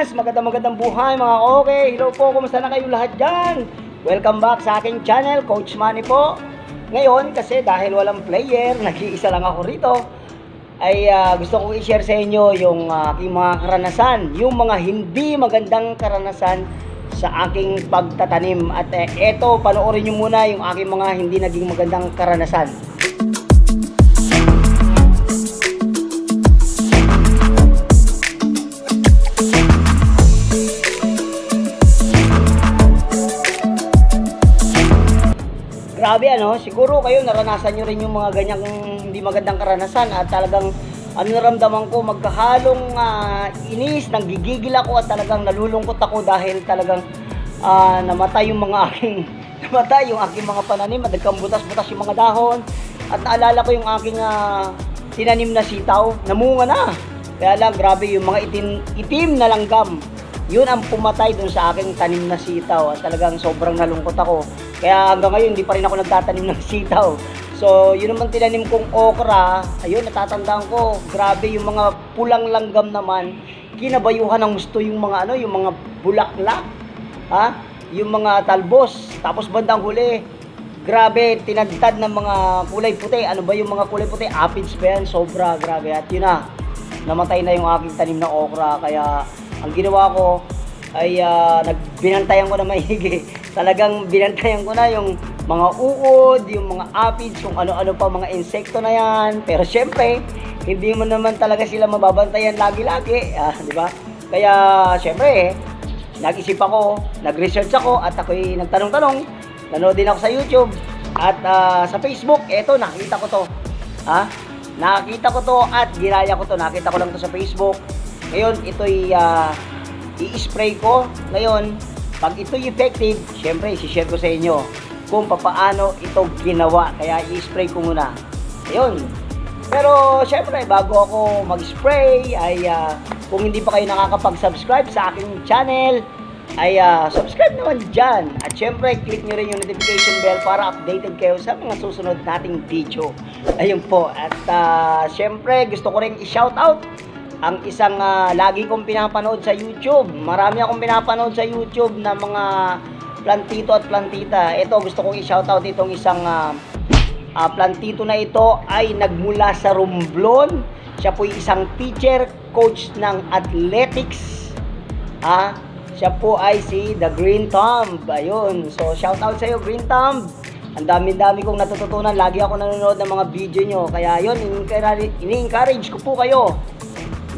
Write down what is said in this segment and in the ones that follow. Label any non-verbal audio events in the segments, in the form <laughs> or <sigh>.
Pilipinas! Magandang magandang buhay mga okay. Hello po, kumusta na kayo lahat dyan? Welcome back sa aking channel, Coach Manny po. Ngayon, kasi dahil walang player, <laughs> nag-iisa lang ako rito, ay ah, gusto kong i-share sa inyo yung ah, aking mga karanasan, yung mga hindi magandang karanasan sa aking pagtatanim. At eh, eto, panoorin nyo muna yung aking mga hindi naging magandang karanasan. Grabe ano, siguro kayo naranasan nyo rin yung mga ganyang hindi magandang karanasan at talagang ano naramdaman ko, magkahalong ah, inis, nanggigigil ako at talagang nalulungkot ako dahil talagang ah, namatay yung mga <laughs> aking namatay yung aking mga pananim at nagkambutas-butas yung mga dahon at naalala ko yung aking ah, tinanim na sitaw, namunga na. Kaya lang, grabe yung mga itim, itim na langgam yun ang pumatay dun sa aking tanim na sitaw at talagang sobrang nalungkot ako. Kaya hanggang ngayon, hindi pa rin ako nagtatanim ng sitaw. So, yun naman tinanim kong okra, ayun, natatandaan ko, grabe yung mga pulang langgam naman, kinabayuhan ng gusto yung mga ano, yung mga bulaklak, ha? Yung mga talbos, tapos bandang huli, grabe, tinadtad ng mga kulay puti. Ano ba yung mga kulay puti? Aphids ba yan? Sobra, grabe. At yun na, namatay na yung aking tanim na okra. Kaya, ang ginawa ko ay ah, nagbinantayan ko na maigi. <laughs> Talagang binantayan ko na yung mga uod, yung mga aphids, kung ano-ano pa mga insekto na yan. Pero syempre, hindi mo naman talaga sila mababantayan lagi-lagi. Ah, di ba? Kaya, syempre, nag-isip ako, nag-research ako, at ako'y nagtanong-tanong. Nanood din ako sa YouTube at ah, sa Facebook. Eto, nakita ko to. Ha? Nakita ko to at ginaya ko to. Nakita ko lang to sa Facebook. Ngayon, ito'y ah, i-spray ko. Ngayon, pag ito'y effective, syempre, i-share ko sa inyo kung papaano ito ginawa. Kaya i-spray ko muna. Ayun. Pero, syempre, bago ako mag-spray, ay ah, kung hindi pa kayo nakakapag-subscribe sa aking channel, ay ah, subscribe naman dyan. At syempre, click nyo rin yung notification bell para updated kayo sa mga susunod nating video. Ayun po. At ah, syempre, gusto ko rin i-shoutout ang isang ah, lagi kong pinapanood sa YouTube. Marami akong pinapanood sa YouTube na mga plantito at plantita. Ito, gusto kong i-shoutout itong isang ah, ah, plantito na ito ay nagmula sa Romblon. Siya po isang teacher, coach ng athletics. Ah, siya po ay si The Green Thumb. Ayun. So, shout out sa iyo, Green Thumb. Ang dami-dami kong natututunan. Lagi ako nanonood ng mga video nyo. Kaya yun, ini-encourage ko po kayo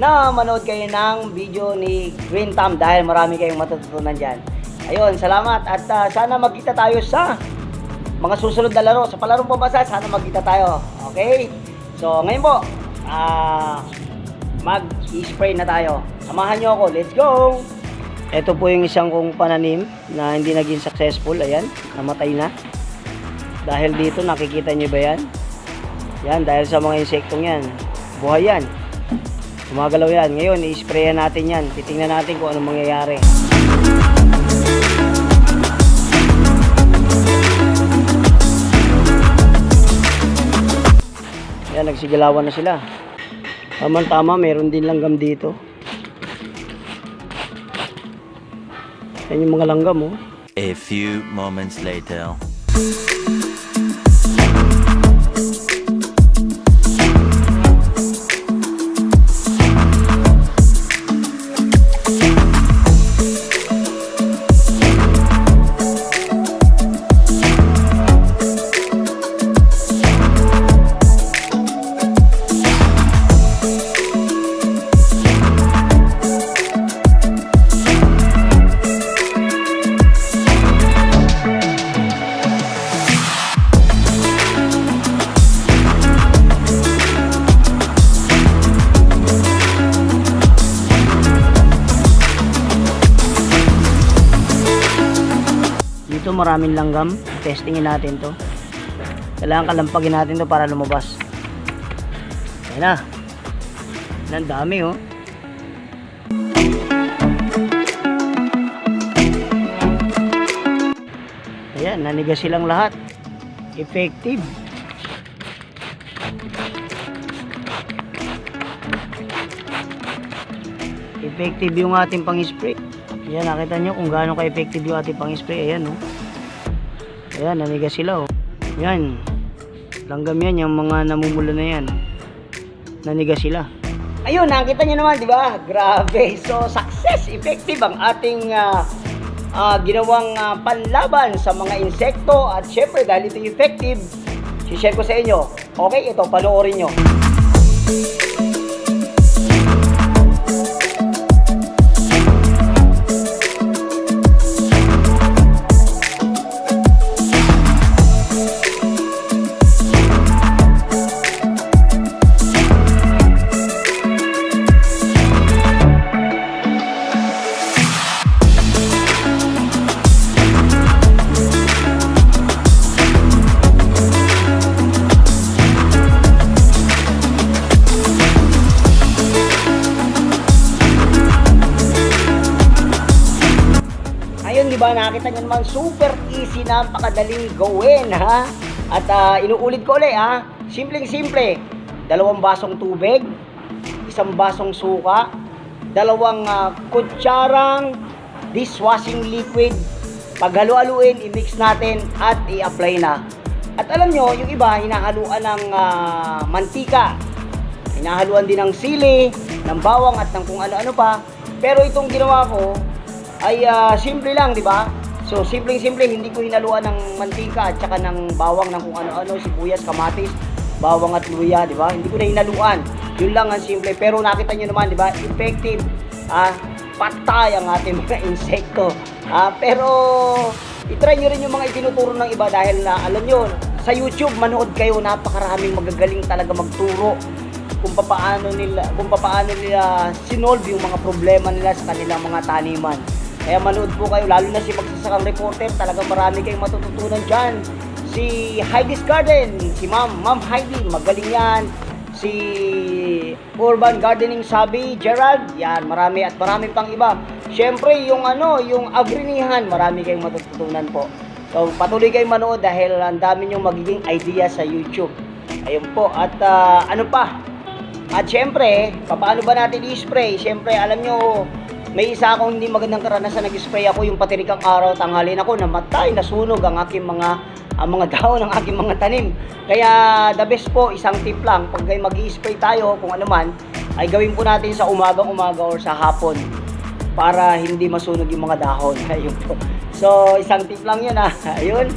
na manood kayo ng video ni Green Thumb dahil marami kayong matututunan dyan. Ayun, salamat. At ah, sana magkita tayo sa mga susunod na laro. Sa palarong pabasa, sana magkita tayo. Okay? So, ngayon po, ah, mag-spray na tayo. Samahan nyo ako. Let's go! Ito po yung isang kong pananim na hindi naging successful. Ayan, namatay na. Dahil dito, nakikita nyo ba yan? Yan, dahil sa mga insektong yan. Buhay yan. Gumagalaw yan. Ngayon, i-sprayan natin yan. Titingnan natin kung anong mangyayari. Yan, nagsigalawan na sila. Tama-tama, meron din langgam dito. Yan yung mga langgam, oh. A few moments later. Dito maraming langgam. Testingin natin to. Kailangan kalampagin natin to para lumabas. Ayan na. Ang dami oh. Ayan, nanigas silang lahat. Effective. effective yung ating pang-spray. Ayan, nakita nyo kung gaano ka-effective yung ating pang-spray. Ayan, oh. Ayan, naniga sila, oh. Ayan. Langgam yan, yung mga namumula na yan. Naniga sila. Ayun, nakita nyo naman, di ba? Grabe. So, success, effective ang ating ah, ah, ginawang ah, panlaban sa mga insekto. At syempre, dahil ito effective, share ko sa inyo. Okay, ito, panoorin nyo. Ayun, ba, nakita nyo naman, super easy na, napakadaling gawin, ha? At ah, inuulit ko ulit, ha? Simpleng-simple. Dalawang basong tubig, isang basong suka, dalawang ah, kutsarang dishwashing liquid. Paghalo-haluin, i-mix natin at i-apply na. At alam nyo, yung iba, hinahaluan ng ah, mantika. Hinahaluan din ng sili, ng bawang at ng kung ano-ano pa. Pero itong ginawa ko, ay ah, simple lang, di ba? So, simpleng-simple, hindi ko hinaluan ng mantika at saka ng bawang ng kung ano-ano, sibuyas, kamatis, bawang at luya, di ba? Hindi ko na hinaluan. Yun lang ang simple. Pero nakita nyo naman, di ba? Effective. Ah, patay ang ating mga <laughs> insekto. Ah, pero, itry nyo rin yung mga itinuturo ng iba dahil na, alam nyo, sa YouTube, manood kayo, napakaraming magagaling talaga magturo kung papaano nila kung papaano nila sinolve yung mga problema nila sa kanilang mga taniman. Kaya manood po kayo, lalo na si Magsasakang Reporter, talagang marami kayong matututunan dyan. Si Heidi's Garden, si Ma'am, Ma'am Heidi, magaling yan. Si Urban Gardening Sabi, Gerald, yan, marami at marami pang iba. Siyempre, yung ano, yung agrinihan, marami kayong matututunan po. So, patuloy kayong manood dahil ang dami nyong magiging idea sa YouTube. Ayun po, at ah, ano pa, at syempre, paano ba natin i-spray? Syempre, alam nyo, may isa akong hindi magandang karanasan nag-spray ako yung patirikang araw, tanghalin ako, namatay, nasunog ang aking mga ang mga <laughs> dahon ng aking mga tanim. Kaya the best po, isang tip lang, pag mag spray tayo, kung ano man, ay gawin po natin sa umagang-umaga or sa hapon para hindi masunog yung mga dahon. <laughs> Ayun po. So, isang tip lang yun ah. <laughs> Ayun.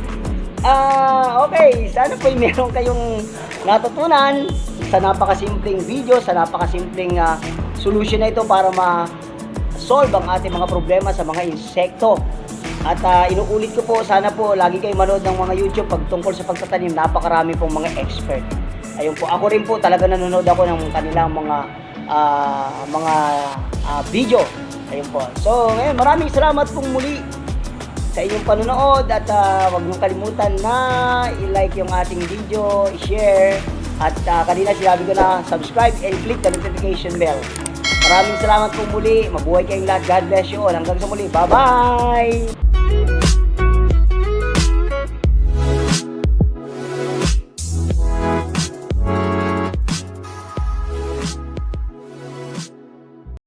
Ah, okay. Sana po meron kayong natutunan sa napakasimpleng video, sa napakasimpleng ah, solution na ito para ma-solve ang ating mga problema sa mga insekto. At ah, inuulit ko po, sana po lagi kayo manood ng mga YouTube pag tungkol sa pagtatanim, napakarami pong mga expert. Ayun po, ako rin po talaga nanonood ako ng kanilang mga ah, mga ah, video. Ayun po. So, ngayon, maraming salamat pong muli sa inyong panonood at ah, huwag niyong kalimutan na i-like yung ating video, i-share at ah, kanina sinabi ko na subscribe and click the notification bell. Maraming salamat po muli. Mabuhay kayong lahat. God bless you all. Hanggang sa muli. Bye-bye!